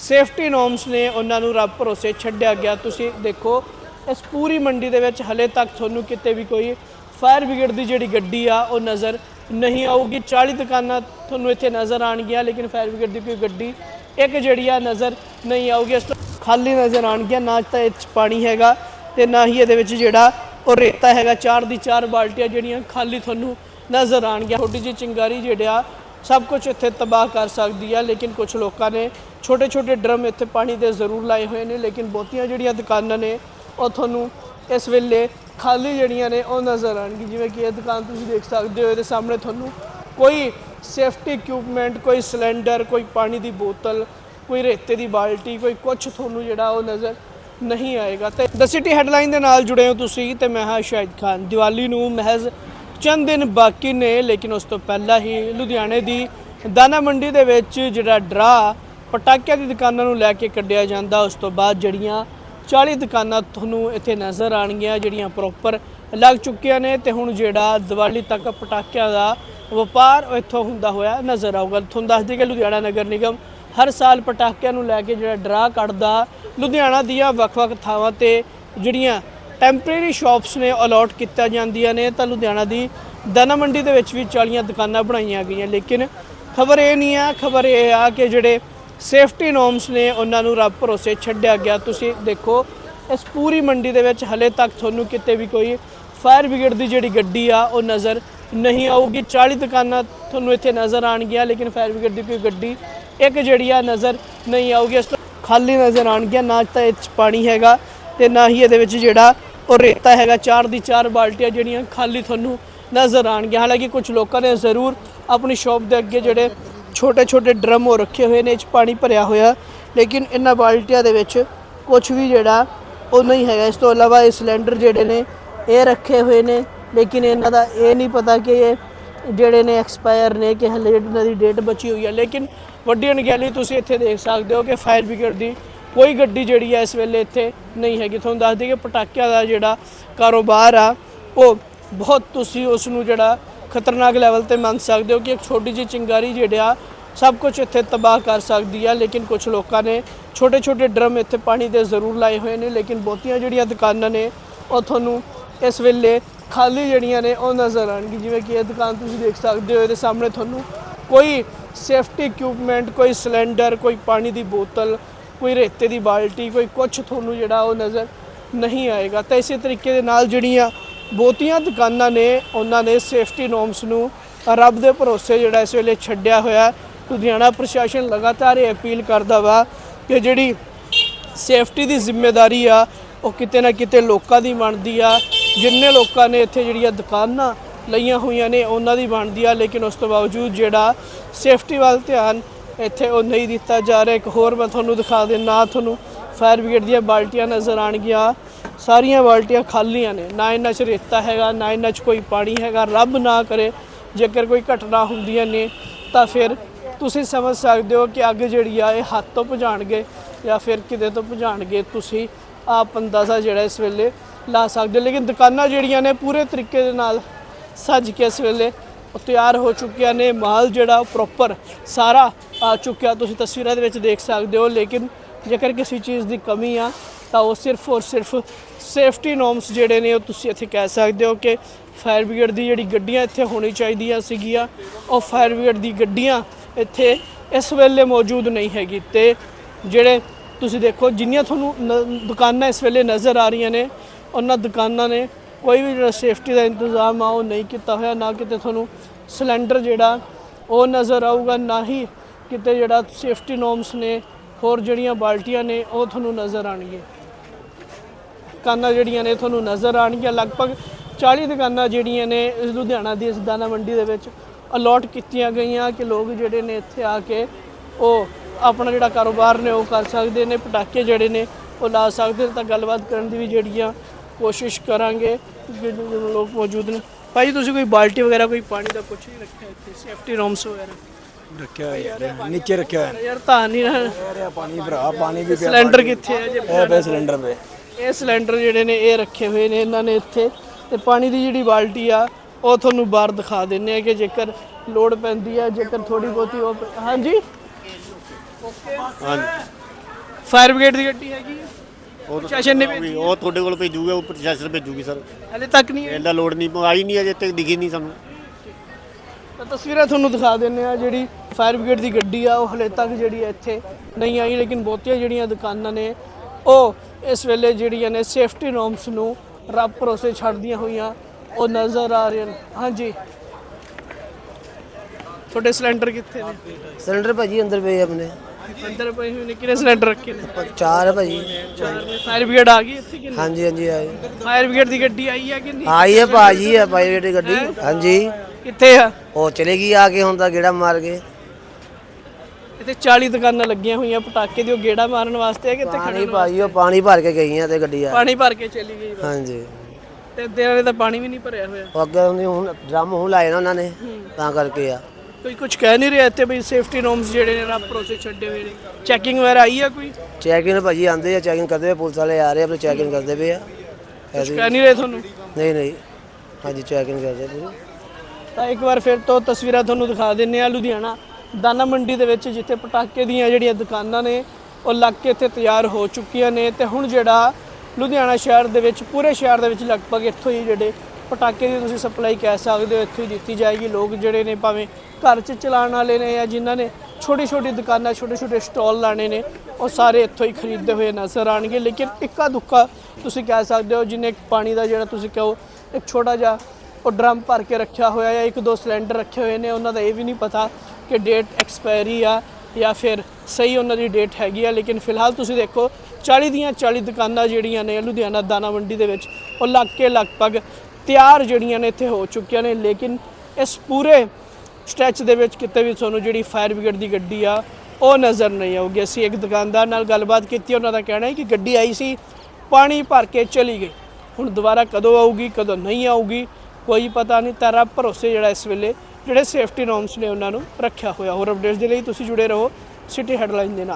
Safety norms ਨੇ ਉਹਨਾਂ ਨੂੰ ਰੱਬ ਭਰੋਸੇ ਛੱਡਿਆ ਗਿਆ। ਤੁਸੀਂ ਦੇਖੋ, ਇਸ ਪੂਰੀ ਮੰਡੀ ਦੇ ਵਿੱਚ ਹਲੇ ਤੱਕ ਤੁਹਾਨੂੰ ਕਿਤੇ ਵੀ ਕੋਈ ਫਾਇਰ ਬ੍ਰਿਗੇਡ ਦੀ ਜਿਹੜੀ ਗੱਡੀ ਆ, ਉਹ ਨਜ਼ਰ ਨਹੀਂ ਆਊਗੀ। 40 ਦੁਕਾਨਾਂ ਤੁਹਾਨੂੰ ਇੱਥੇ ਨਜ਼ਰ ਆਣਗੀਆਂ ਲੇਕਿਨ ਫਾਇਰ ਬ੍ਰਿਗੇਡ ਦੀ ਕੋਈ ਗੱਡੀ ਇੱਕ ਜਿਹੜੀ ਆ, ਨਜ਼ਰ ਨਹੀਂ ਆਊਗੀ। ਇਸ ਤੋਂ ਖਾਲੀ ਨਜ਼ਰ ਆਣਗੀਆਂ ਨਾ ਤਾਂ ਇਹ 'ਚ ਪਾਣੀ ਹੈਗਾ ਤੇ ਨਾ ਹੀ ਇਹਦੇ ਵਿੱਚ ਜਿਹੜਾ ਉਹ ਰੇਤਾ ਹੈਗਾ। ਚਾਰ ਦੀ ਚਾਰ ਬਾਲਟੀਆਂ ਜਿਹੜੀਆਂ ਖਾਲੀ ਤੁਹਾਨੂੰ ਨਜ਼ਰ ਆਣਗੀਆਂ ਛੋਟੀ ਜਿਹੀ ਚਿੰਗਾਰੀ ਜਿਹੜਾ ਸਭ ਕੁਝ ਇੱਥੇ ਤਬਾਹ ਕਰ ਸਕਦੀ ਆ, ਲੇਕਿਨ ਕੁਝ ਲੋਕਾਂ ਨੇ ਛੋਟੇ ਛੋਟੇ ਡਰਮ ਇੱਥੇ ਪਾਣੀ ਦੇ ਜ਼ਰੂਰ ਲਾਏ ਹੋਏ ਨੇ, ਲੇਕਿਨ ਬਹੁਤੀਆਂ ਜਿਹੜੀਆਂ ਦੁਕਾਨਾਂ ਨੇ, ਉਹ ਤੁਹਾਨੂੰ ਇਸ ਵੇਲੇ ਖਾਲੀ ਜਿਹੜੀਆਂ ਨੇ, ਉਹ ਨਜ਼ਰ ਆਣਗੀ ਜਿਵੇਂ ਕਿ ਇਹ ਦੁਕਾਨ ਤੁਸੀਂ ਦੇਖ ਸਕਦੇ ਹੋ, ਇਹਦੇ ਸਾਹਮਣੇ ਤੁਹਾਨੂੰ ਕੋਈ ਸੇਫਟੀ ਇਕਵਿਪਮੈਂਟ ਕੋਈ ਸਿਲੰਡਰ, ਕੋਈ ਪਾਣੀ ਦੀ ਬੋਤਲ, ਕੋਈ ਰੇਤੇ ਦੀ ਬਾਲਟੀ, ਕੋਈ ਕੁਝ ਤੁਹਾਨੂੰ ਜਿਹੜਾ ਉਹ ਨਜ਼ਰ ਨਹੀਂ ਆਏਗਾ। ਤੇ ਦ ਸਿਟੀ ਹੈਡਲਾਈਨ ਦੇ ਨਾਲ ਜੁੜੇ ਹੋ ਤੁਸੀਂ, ਤੇ ਮੈਂ ਹਾਂ ਸ਼ਾਹਿਦ ਖਾਨ। ਦੀਵਾਲੀ ਨੂੰ ਮਹਿਜ਼ ਚੰਦ ਦਿਨ ਬਾਕੀ ਨੇ, ਲੇਕਿਨ ਉਸ ਤੋਂ ਪਹਿਲਾਂ ਹੀ ਲੁਧਿਆਣੇ ਦੀ ਦਾਣਾ ਮੰਡੀ ਦੇ ਵਿੱਚ ਜਿਹੜਾ ਡਰਾ ਪਟਾਕਿਆਂ ਦੀ ਦੁਕਾਨਾਂ ਨੂੰ ਲੈ ਕੇ ਕੱਢਿਆ ਜਾਂਦਾ, ਉਸ ਤੋਂ ਬਾਅਦ ਜਿਹੜੀਆਂ 40 ਦੁਕਾਨਾਂ ਤੁਹਾਨੂੰ ਇੱਥੇ ਨਜ਼ਰ ਆਣਗੀਆਂ ਜਿਹੜੀਆਂ ਪ੍ਰੋਪਰ ਲੱਗ ਚੁੱਕੀਆਂ ਨੇ ਤੇ ਹੁਣ ਜਿਹੜਾ ਦੀਵਾਲੀ ਤੱਕ ਪਟਾਕਿਆਂ ਦਾ ਵਪਾਰ ਇੱਥੋਂ ਹੁੰਦਾ ਹੋਇਆ ਨਜ਼ਰ ਆਊਗਾ। ਤੁਹਾਨੂੰ ਦੱਸ ਦਈਏ ਕਿ ਲੁਧਿਆਣਾ ਨਗਰ ਨਿਗਮ ਹਰ ਸਾਲ ਪਟਾਕਿਆਂ ਨੂੰ ਲੈ ਕੇ ਜਿਹੜਾ ਡਰਾ ਕੱਢਦਾ ਲੁਧਿਆਣਾ ਦੀਆਂ ਵੱਖ-ਵੱਖ ਥਾਵਾਂ ਤੇ ਜਿਹੜੀਆਂ ਟੈਂਪਰੇਰੀ ਸ਼ਾਪਸ ਨੇ ਅਲਾਟ ਕੀਤਾ ਜਾਂਦੀਆਂ ਨੇ ਤਾਂ ਲੁਧਿਆਣਾ ਦੀ ਦਾਣਾ ਮੰਡੀ ਦੇ ਵਿੱਚ ਵੀ 40 ਦੁਕਾਨਾਂ ਬਣਾਈਆਂ ਗਈਆਂ, ਲੇਕਿਨ ਖਬਰ ਇਹ ਨਹੀਂ ਆ, ਖਬਰ ਇਹ ਆ ਕਿ ਜਿਹੜੇ ਸੇਫਟੀ ਨੋਰਮਸ ਨੇ ਉਹਨਾਂ ਨੂੰ ਰੱਬ ਭਰੋਸੇ ਛੱਡਿਆ ਗਿਆ। ਤੁਸੀਂ ਦੇਖੋ, ਇਸ ਪੂਰੀ ਮੰਡੀ ਦੇ ਵਿੱਚ ਹਲੇ ਤੱਕ ਤੁਹਾਨੂੰ ਕਿਤੇ ਵੀ ਕੋਈ ਫਾਇਰ ਬ੍ਰਿਗੇਡ ਦੀ ਜਿਹੜੀ ਗੱਡੀ ਆ, ਉਹ ਨਜ਼ਰ ਨਹੀਂ ਆਊਗੀ। 40 ਦੁਕਾਨਾਂ ਤੁਹਾਨੂੰ ਇੱਥੇ ਨਜ਼ਰ ਆਣਗੀਆਂ ਲੇਕਿਨ ਫਾਇਰ ਬ੍ਰਿਗੇਡ ਦੀ ਕੋਈ ਗੱਡੀ ਇੱਕ ਜਿਹੜੀ ਆ, ਨਜ਼ਰ ਨਹੀਂ ਆਊਗੀ। ਇਸ ਤੋਂ ਖਾਲੀ ਨਜ਼ਰ ਆਣਗੀਆਂ ਨਾ ਤਾਂ ਇਹ 'ਚ ਪਾਣੀ ਹੈਗਾ। ਤੇ ਨਾ ਹੀ ਇਹਦੇ ਵਿੱਚ ਜਿਹੜਾ ਉਹ ਰੇਤਾ ਹੈਗਾ, ਚਾਰ ਦੀ ਚਾਰ ਬਾਲਟੀਆਂ ਜਿਹੜੀਆਂ ਖਾਲੀ ਤੁਹਾਨੂੰ ਨਜ਼ਰ ਆਣਗੀਆਂ ਹਾਲਾਂਕਿ ਕੁਝ ਲੋਕਾਂ ਨੇ ਜ਼ਰੂਰ ਆਪਣੀ ਸ਼ਾਪ ਦੇ ਅੱਗੇ ਜਿਹੜੇ ਛੋਟੇ ਛੋਟੇ ਡਰਮ ਉਹ ਰੱਖੇ ਹੋਏ ਨੇ, ਇਹ 'ਚ ਪਾਣੀ ਭਰਿਆ ਹੋਇਆ। ਲੇਕਿਨ ਇਹਨਾਂ ਬਾਲਟੀਆਂ ਦੇ ਵਿੱਚ ਕੁਝ ਵੀ ਜਿਹੜਾ ਉਹ ਨਹੀਂ ਹੈਗਾ। ਇਸ ਤੋਂ ਇਲਾਵਾ ਇਹ ਸਿਲੰਡਰ ਜਿਹੜੇ ਨੇ, ਇਹ ਰੱਖੇ ਹੋਏ ਨੇ। ਲੇਕਿਨ ਇਹਨਾਂ ਦਾ ਇਹ ਨਹੀਂ ਪਤਾ ਕਿ ਇਹ ਜਿਹੜੇ ਨੇ ਐਕਸਪਾਇਰ ਨੇ ਕਿ ਹਲੇ ਇਹਨਾਂ ਦੀ ਡੇਟ ਬਚੀ ਹੋਈ ਹੈ। ਲੇਕਿਨ ਵੱਡੀ ਅਣਗਹਿਲੀ ਤੁਸੀਂ ਇੱਥੇ ਦੇਖ ਸਕਦੇ ਹੋ ਕਿ ਫਾਇਰ ਬ੍ਰਿਗੇਡ ਦੀ ਕੋਈ ਗੱਡੀ ਜਿਹੜੀ ਹੈ ਇਸ ਵੇਲੇ ਇੱਥੇ ਨਹੀਂ ਹੈਗੀ। ਤੁਹਾਨੂੰ ਦੱਸ ਦਈਏ ਕਿ ਪਟਾਕਿਆਂ ਦਾ ਜਿਹੜਾ ਕਾਰੋਬਾਰ ਆ, ਉਹ ਬਹੁਤ ਤੁਸੀਂ ਉਸ ਨੂੰ ਜਿਹੜਾ ਖਤਰਨਾਕ ਲੈਵਲ ਤੇ ਮੰਨ ਸਕਦੇ ਹੋ ਕਿ ਇੱਕ ਛੋਟੀ ਜਿਹੀ ਚਿੰਗਾਰੀ ਜਿਹੜਾ ਸਭ ਕੁਝ ਇੱਥੇ ਤਬਾਹ ਕਰ ਸਕਦੀ ਆ, ਲੇਕਿਨ ਕੁਝ ਲੋਕਾਂ ਨੇ ਛੋਟੇ ਛੋਟੇ ਡਰਮ ਇੱਥੇ ਪਾਣੀ ਦੇ ਜ਼ਰੂਰ ਲਾਏ ਹੋਏ ਨੇ, ਲੇਕਿਨ ਬਹੁਤੀਆਂ ਜਿਹੜੀਆਂ ਦੁਕਾਨਾਂ ਨੇ, ਉਹ ਤੁਹਾਨੂੰ ਇਸ ਵੇਲੇ ਖਾਲੀ ਜਿਹੜੀਆਂ ਨੇ, ਉਹ ਨਜ਼ਰ ਆਣਗੀ ਜਿਵੇਂ ਕਿ ਇਹ ਦੁਕਾਨ ਤੁਸੀਂ ਦੇਖ ਸਕਦੇ ਹੋ, ਇਹਦੇ ਸਾਹਮਣੇ ਤੁਹਾਨੂੰ ਕੋਈ ਸੇਫਟੀ ਇਕਵਿਪਮੈਂਟ ਕੋਈ ਸਿਲੰਡਰ ਕੋਈ ਪਾਣੀ ਦੀ ਬੋਤਲ ਕੋਈ ਰੇਤੇ ਦੀ ਬਾਲਟੀ, ਕੋਈ ਕੁਝ ਤੁਹਾਨੂੰ ਜਿਹੜਾ ਉਹ ਨਜ਼ਰ ਨਹੀਂ ਆਏਗਾ। ਤਾਂ ਇਸੇ ਤਰੀਕੇ ਦੇ ਨਾਲ ਜਿਹੜੀਆਂ ਬਹੁਤੀਆਂ ਦੁਕਾਨਾਂ ਨੇ, ਉਹਨਾਂ ਨੇ ਸੇਫਟੀ ਨੋਰਮਸ ਨੂੰ ਰੱਬ ਦੇ ਭਰੋਸੇ ਜਿਹੜਾ ਇਸ ਵੇਲੇ ਛੱਡਿਆ ਹੋਇਆ ਲੁਧਿਆਣਾ ਪ੍ਰਸ਼ਾਸਨ ਲਗਾਤਾਰ ਇਹ ਅਪੀਲ ਕਰਦਾ ਵਾ ਕਿ ਜਿਹੜੀ ਸੇਫਟੀ ਦੀ ਜ਼ਿੰਮੇਵਾਰੀ ਆ, ਉਹ ਕਿਤੇ ਨਾ ਕਿਤੇ ਲੋਕਾਂ ਦੀ ਬਣਦੀ ਆ। ਜਿੰਨੇ ਲੋਕਾਂ ਨੇ ਇੱਥੇ ਜਿਹੜੀਆਂ ਦੁਕਾਨਾਂ ਲਈਆਂ ਹੋਈਆਂ ਨੇ, ਉਹਨਾਂ ਦੀ ਬਣਦੀ ਆ। ਲੇਕਿਨ ਉਸ ਤੋਂ ਬਾਵਜੂਦ ਜਿਹੜਾ ਸੇਫਟੀ ਵੱਲ ਧਿਆਨ ਇੱਥੇ ਉਹ ਨਹੀਂ ਦਿੱਤਾ ਜਾ ਰਿਹਾ। ਇੱਕ ਹੋਰ ਮੈਂ ਤੁਹਾਨੂੰ ਦਿਖਾ ਦਿੰਨਾ ਤੁਹਾਨੂੰ ਫਾਇਰ ਬ੍ਰਿਗੇਡ ਦੀਆਂ ਬਾਲਟੀਆਂ ਨਜ਼ਰ ਆਣਗੀਆਂ ਸਾਰੀਆਂ ਬਾਲਟੀਆਂ ਖਾਲੀਆਂ ਨੇ, ਨਾ ਇਹਨਾਂ 'ਚ ਰੇਤਾ ਹੈਗਾ, ਨਾ ਇਹਨਾਂ 'ਚ ਕੋਈ ਪਾਣੀ ਹੈਗਾ। ਰੱਬ ਨਾ ਕਰੇ, ਜੇਕਰ ਕੋਈ ਘਟਨਾ ਹੁੰਦੀਆਂ ਨੇ, ਤਾਂ ਫਿਰ ਤੁਸੀਂ ਸਮਝ ਸਕਦੇ ਹੋ ਕਿ ਅੱਗ ਜਿਹੜੀ ਆ, ਇਹ ਹੱਥ ਤੋਂ ਭਜਾਣਗੇ ਜਾਂ ਫਿਰ ਕਿਤੇ ਤੋਂ ਭਜਾਣਗੇ। ਤੁਸੀਂ ਆਪ ਅੰਦਾਜ਼ਾ ਜਿਹੜਾ ਇਸ ਵੇਲੇ ਲਾ ਸਕਦੇ ਹੋ। ਲੇਕਿਨ ਦੁਕਾਨਾਂ ਜਿਹੜੀਆਂ ਨੇ, ਪੂਰੇ ਤਰੀਕੇ ਦੇ ਨਾਲ ਸੱਜ ਕੇ ਇਸ ਵੇਲੇ ਤਿਆਰ ਹੋ ਚੁੱਕੀਆਂ ਨੇ ਮਾਲ ਜਿਹੜਾ ਪ੍ਰੋਪਰ ਸਾਰਾ ਆ ਚੁੱਕਿਆ। ਤੁਸੀਂ ਤਸਵੀਰਾਂ ਦੇ ਵਿੱਚ ਦੇਖ ਸਕਦੇ ਹੋ, ਲੇਕਿਨ ਜੇਕਰ ਕਿਸੇ ਚੀਜ਼ ਦੀ ਕਮੀ ਆ, ਤਾਂ ਉਹ ਸਿਰਫ ਔਰ ਸਿਰਫ ਸੇਫਟੀ ਨੋਰਮਸ ਜਿਹੜੇ ਨੇ, ਉਹ ਤੁਸੀਂ ਇੱਥੇ ਕਹਿ ਸਕਦੇ ਹੋ ਕਿ ਫਾਇਰ ਬ੍ਰਿਗੇਡ ਦੀ ਜਿਹੜੀ ਗੱਡੀਆਂ ਇੱਥੇ ਹੋਣੀ ਚਾਹੀਦੀਆਂ ਸੀਗੀਆਂ। ਉਹ ਫਾਇਰ ਬ੍ਰਿਗੇਡ ਦੀ ਗੱਡੀਆਂ ਇੱਥੇ ਇਸ ਵੇਲੇ ਮੌਜੂਦ ਨਹੀਂ ਹੈਗੀ ਤੇ ਜਿਹੜੇ ਤੁਸੀਂ ਦੇਖੋ, ਜਿੰਨੀਆਂ ਤੁਹਾਨੂੰ ਨ- ਦੁਕਾਨਾਂ ਇਸ ਵੇਲੇ ਨਜ਼ਰ ਆ ਰਹੀਆਂ ਨੇ, ਉਹਨਾਂ ਦੁਕਾਨਾਂ ਨੇ ਕੋਈ ਵੀ ਜਿਹੜਾ ਸੇਫਟੀ ਦਾ ਇੰਤਜ਼ਾਮ ਆ, ਉਹ ਨਹੀਂ ਕੀਤਾ ਹੋਇਆ, ਨਾ ਕਿਤੇ ਤੁਹਾਨੂੰ ਸਿਲੰਡਰ ਜਿਹੜਾ ਉਹ ਨਜ਼ਰ ਆਊਗਾ, ਨਾ ਹੀ ਕਿਤੇ ਜਿਹੜਾ ਸੇਫਟੀ ਨੋਰਮਸ ਨੇ, ਹੋਰ ਜਿਹੜੀਆਂ ਬਾਲਟੀਆਂ ਨੇ, ਉਹ ਤੁਹਾਨੂੰ ਨਜ਼ਰ ਆਣਗੀਆਂ ਦੁਕਾਨਾਂ ਜਿਹੜੀਆਂ ਨੇ, ਤੁਹਾਨੂੰ ਨਜ਼ਰ ਆਣਗੀਆਂ ਲਗਭਗ 40 ਦੁਕਾਨਾਂ ਜਿਹੜੀਆਂ ਨੇ, ਇਸ ਲੁਧਿਆਣਾ ਦੀ, ਇਸ ਦਾਣਾ ਮੰਡੀ ਦੇ ਵਿੱਚ ਅਲੋਟ ਕੀਤੀਆਂ ਗਈਆਂ ਕਿ ਲੋਕ ਜਿਹੜੇ ਨੇ ਇੱਥੇ ਆ ਕੇ ਉਹ ਆਪਣਾ ਜਿਹੜਾ ਕਾਰੋਬਾਰ ਨੇ, ਉਹ ਕਰ ਸਕਦੇ ਨੇ, ਪਟਾਕੇ ਜਿਹੜੇ ਨੇ, ਉਹ ਲਾ ਸਕਦੇ ਨੇ। ਤਾਂ ਗੱਲਬਾਤ ਕਰਨ ਦੀ ਵੀ ਜਿਹੜੀਆਂ ਕੋਸ਼ਿਸ਼ ਕਰਾਂਗੇ ਜਿਹੜੇ ਜਿਹੜੇ ਲੋਕ ਮੌਜੂਦ ਨੇ। ਭਾਈ ਤੁਸੀਂ ਕੋਈ ਬਾਲਟੀ ਵਗੈਰਾ ਕੋਈ ਪਾਣੀ ਦਾ ਕੁਝ ਨਹੀਂ ਰੱਖਿਆ ਇੱਥੇ? ਸੇਫਟੀ ਰੂਮਸ ਵਗੈਰਾ? ਰੱਖਿਆ ਹੋਇਆ ਹੈ ਨੀਚੇ ਰੱਖਿਆ ਹੋਇਆ। ਯਾਰ ਤਾਂ ਨਹੀਂ ਰਿਹਾ ਪਾਣੀ ਭਰਾ ਪਾਣੀ ਵੀ ਪਿਆ ਸਿਲੰਡਰ ਕਿੱਥੇ ਹੈ ਜੇ ਇਹ ਪਏ ਸਿਲੰਡਰ ਪੇ ਇਹ ਸਿਲੰਡਰ ਜਿਹੜੇ ਨੇ ਇਹ ਰੱਖੇ ਹੋਏ ਨੇ ਇਹਨਾਂ ਨੇ ਇੱਥੇ। ਤੇ ਪਾਣੀ ਦੀ ਜਿਹੜੀ ਬਾਲਟੀ ਆ ਉਹ ਤੁਹਾਨੂੰ ਬਾਹਰ ਦਿਖਾ ਦਿੰਨੇ ਆ ਕਿ ਜੇਕਰ ਲੋੜ ਪੈਂਦੀ ਆ ਜੇਕਰ ਥੋੜੀ ਬਹੁਤੀ ਉਹ ਹਾਂਜੀ? ਹਾਂਜੀ ਫਾਇਰ ਬ੍ਰਿਗੇਡ ਦੀ ਗੱਡੀ ਹੈਗੀ ਹੈ ਉਹ ਪ੍ਰਸ਼ਾਸਨ ਨੇ ਭੇਜੀ ਉਹ ਤੁਹਾਡੇ ਕੋਲ ਭੇਜੂਗਾ ਉਹ ਪ੍ਰਸ਼ਾਸਨ ਭੇਜੂਗੀ ਸਰ। ਹਲੇ ਤੱਕ ਨਹੀਂ ਇਹਦਾ ਲੋਡ ਨਹੀਂ ਆਈ ਨਹੀਂ ਅਜੇ ਤੱਕ ਦਿਖੀ ਨਹੀਂ ਸਾਨੂੰ। ਤਾਂ ਤਸਵੀਰਾਂ ਤੁਹਾਨੂੰ ਦਿਖਾ ਦਿੰਨੇ ਆ ਜਿਹੜੀ ਫਾਇਰ ਬ੍ਰਿਗੇਡ ਦੀ ਗੱਡੀ ਆ ਉਹ ਹਲੇ ਤੱਕ ਜਿਹੜੀ ਹੈ ਇੱਥੇ ਨਹੀਂ ਆਈ ਲੇਕਿਨ ਬਹੁਤੀਆਂ ਜਿਹੜੀਆਂ ਦੁਕਾਨਾਂ ਨੇ ਉਹ ਇਸ ਵੇਲੇ ਜਿਹੜੀਆਂ ਨੇ ਸੇਫਟੀ ਨੋਰਮਸ ਨੂੰ ਰੱਬ ਭਰੋਸੇ ਛੱਡਦੀਆਂ ਹੋਈਆਂ ਉਹ ਨਜ਼ਰ ਆ ਰਹੀਆਂ ਨੇ। ਹਾਂਜੀ। ਤੁਹਾਡੇ ਸਿਲੰਡਰ ਕਿੱਥੇ ਨੇ? ਸਿਲੰਡਰ ਭਾਜੀ ਅੰਦਰ ਪਏ ਆਪਣੇ। ਅੰਦਰ ਪਏ ਹੋਏ ਨੇ ਕਿਹਨੇ ਸਿਲੰਡਰ ਰੱਖੇ ਨੇ? ਚਾਰ ਹੈ ਭਾਜੀ। ਚਾਰ ਨੇ ਫਾਇਰ ਬ੍ਰਿਗੇਡ ਆ ਗਈ ਇੱਥੇ ਕਿ ਹਾਂਜੀ ਹਾਂਜੀ ਆਈ। ਫਾਇਰ ਬ੍ਰਿਗੇਡ ਦੀ ਗੱਡੀ ਆਈ ਹੈ ਕਿ ਨਹੀਂ ਆਈ ਹੈ ਭਾਜੀ ਹੈ ਪ੍ਰਾਈਵੇਟ ਗੱਡੀ। ਹਾਂਜੀ। ਕਿੱਥੇ ਆ? ਉਹ ਚਲੇਗੀ ਆ ਕੇ ਹੁਣ ਤਾਂ ਗੇੜਾ ਮਾਰ ਕੇ। ਇੱਥੇ 40 ਦੁਕਾਨਾਂ ਲੱਗੀਆਂ ਹੋਈਆਂ ਪਟਾਕੇ ਦੀ ਉਹ ਗੇੜਾ ਮਾਰਨ ਵਾਸਤੇ ਆ ਕਿ ਇੱਥੇ ਪਾਣੀ ਖੜਨ ਭਾਜੀ ਉਹ ਪਾਣੀ ਭਰ ਕੇ ਗਈਆਂ ਤੇ ਗੱਡੀ ਆ। ਪਾਣੀ ਭਰ ਕੇ ਚਲੀ ਗਈ। ਬਸ। ਹਾਂਜੀ। ਤੇ ਤੇਰੇ ਤਾਂ ਪਾਣੀ ਵੀ ਨਹੀਂ ਭਰਿਆ ਹੋਇਆ। ਉਹ ਅੱਗੇ ਉਹਨੇ ਹੁਣ ਡਰਮ ਹੁਣ ਲਾਏ ਨਾ ਉਹਨਾਂ ਨੇ ਤਾਂ ਕਰਕੇ ਆ। ਕੋਈ ਕੁਝ ਕਹਿ ਨਹੀਂ ਰਿਹਾ ਇੱਥੇ ਬਈ ਸੇਫਟੀ ਨੋਰਮਸ ਜਿਹੜੇ ਨੇ ਰੱਬ ਭਰੋਸੇ ਛੱਡੇ ਹੋਏ ਨੇ। ਚੈਕਿੰਗ ਵਗੈਰਾ ਆਈ ਆ ਕੋਈ? ਚੈਕਿੰਗ ਭਾਜੀ ਆਂਦੇ ਆ ਚੈਕਿੰਗ ਕਰਦੇ ਆ ਪੁਲਿਸ ਵਾਲੇ ਆ ਰਹੇ ਆ ਆਪਣੀ ਚੈਕਿੰਗ ਕਰਦੇ ਪਏ ਆ। ਕੁਝ ਐਸੀ ਕਹਿ ਨਹੀਂ ਰਹੇ ਤੁਹਾਨੂੰ? ਨਹੀਂ ਨਹੀਂ। ਹਾਂਜੀ ਚੈਕਿੰਗ ਕਰਦੇ ਪੂਰੀ ਤਾਂ ਇੱਕ ਵਾਰ ਫਿਰ ਤੋਂ ਤਸਵੀਰਾਂ ਤੁਹਾਨੂੰ ਦਿਖਾ ਦਿੰਨੇ ਆ ਲੁਧਿਆਣਾ ਦਾਣਾ ਮੰਡੀ ਦੇ ਵਿੱਚ ਜਿੱਥੇ ਪਟਾਕੇ ਦੀਆਂ ਜਿਹੜੀਆਂ ਦੁਕਾਨਾਂ ਨੇ ਉਹ ਲੱਗ ਕੇ ਇੱਥੇ ਤਿਆਰ ਹੋ ਚੁੱਕੀਆਂ ਨੇ। ਤੇ ਹੁਣ ਜਿਹੜਾ ਲੁਧਿਆਣਾ ਸ਼ਹਿਰ ਦੇ ਵਿੱਚ ਪੂਰੇ ਸ਼ਹਿਰ ਦੇ ਵਿੱਚ ਲਗਭਗ ਇੱਥੋਂ ਹੀ ਜਿਹੜੇ ਪਟਾਕੇ ਦੀ ਤੁਸੀਂ ਸਪਲਾਈ ਕਹਿ ਸਕਦੇ ਹੋ, ਇੱਥੋਂ ਹੀ ਦਿੱਤੀ ਜਾਏਗੀ। ਲੋਕ ਜਿਹੜੇ ਨੇ ਭਾਵੇਂ ਘਰ 'ਚ ਚਲਾਉਣ ਵਾਲੇ ਨੇ ਜਾਂ ਜਿਨ੍ਹਾਂ ਨੇ ਛੋਟੀ ਛੋਟੀ ਦੁਕਾਨਾਂ ਛੋਟੇ ਛੋਟੇ ਸਟਾਲ ਲਾਣੇ ਨੇ, ਉਹ ਸਾਰੇ ਇੱਥੋਂ ਹੀ ਖਰੀਦਦੇ ਹੋਏ ਨਜ਼ਰ ਆਣਗੇ ਲੇਕਿਨ ਇੱਕਾ ਦੁੱਕਾ ਤੁਸੀਂ ਕਹਿ ਸਕਦੇ ਹੋ, ਜਿੰਨੇ ਪਾਣੀ ਦਾ ਜਿਹੜਾ ਤੁਸੀਂ ਕਹੋ, ਇੱਕ ਛੋਟਾ ਜਿਹਾ ਉਹ ਡਰਮ ਭਰ ਕੇ ਰੱਖਿਆ ਹੋਇਆ ਜਾਂ ਇੱਕ ਦੋ ਸਿਲੰਡਰ ਰੱਖੇ ਹੋਏ ਨੇ, ਉਹਨਾਂ ਦਾ ਇਹ ਵੀ ਨਹੀਂ ਪਤਾ ਕਿ ਡੇਟ ਐਕਸਪਾਇਰੀ ਆ ਜਾਂ ਫਿਰ ਸਹੀ ਉਹਨਾਂ ਦੀ ਡੇਟ ਹੈਗੀ ਆ। ਲੇਕਿਨ ਫਿਲਹਾਲ ਤੁਸੀਂ ਦੇਖੋ 40 ਦੀਆਂ 40 ਦੁਕਾਨਾਂ ਜਿਹੜੀਆਂ ਨੇ ਲੁਧਿਆਣਾ ਦਾਣਾ ਮੰਡੀ ਦੇ ਵਿੱਚ, ਉਹ ਲੱਗ ਕੇ ਲਗਭਗ ਤਿਆਰ ਜਿਹੜੀਆਂ ਨੇ ਇੱਥੇ ਹੋ ਚੁੱਕੀਆਂ ਨੇ, ਲੇਕਿਨ ਇਸ ਪੂਰੇ ਸਟ੍ਰੈਚ ਦੇ ਵਿੱਚ ਕਿਤੇ ਵੀ ਤੁਹਾਨੂੰ ਜਿਹੜੀ ਫਾਇਰ ਬ੍ਰਿਗੇਡ ਦੀ ਗੱਡੀ ਆ, ਉਹ ਨਜ਼ਰ ਨਹੀਂ ਆਊਗੀ। ਅਸੀਂ ਇੱਕ ਦੁਕਾਨਦਾਰ ਨਾਲ ਗੱਲਬਾਤ ਕੀਤੀ, ਉਹਨਾਂ ਦਾ ਕਹਿਣਾ ਹੈ ਕਿ ਗੱਡੀ ਆਈ ਸੀ, ਪਾਣੀ ਭਰ ਕੇ ਚਲੀ ਗਈ। ਹੁਣ ਦੁਬਾਰਾ ਕਦੋਂ ਆਊਗੀ, ਕਦੋਂ ਨਹੀਂ ਆਊਗੀ, ਕੋਈ ਪਤਾ ਨਹੀਂ, ਤਾਂ ਰੱਬ ਭਰੋਸੇ ਜਿਹੜਾ ਇਸ ਵੇਲੇ, ਜਿਹੜੇ ਸੇਫਟੀ ਨੋਰਮਸ ਨੇ ਉਹਨਾਂ ਨੂੰ ਰੱਖਿਆ ਹੋਇਆ। ਹੋਰ ਅਪਡੇਟਸ ਦੇ ਲਈ ਤੁਸੀਂ ਜੁੜੇ ਰਹੋ ਸਿਟੀ ਹੈਡਲਾਈਨ ਦੇ ਨਾਲ।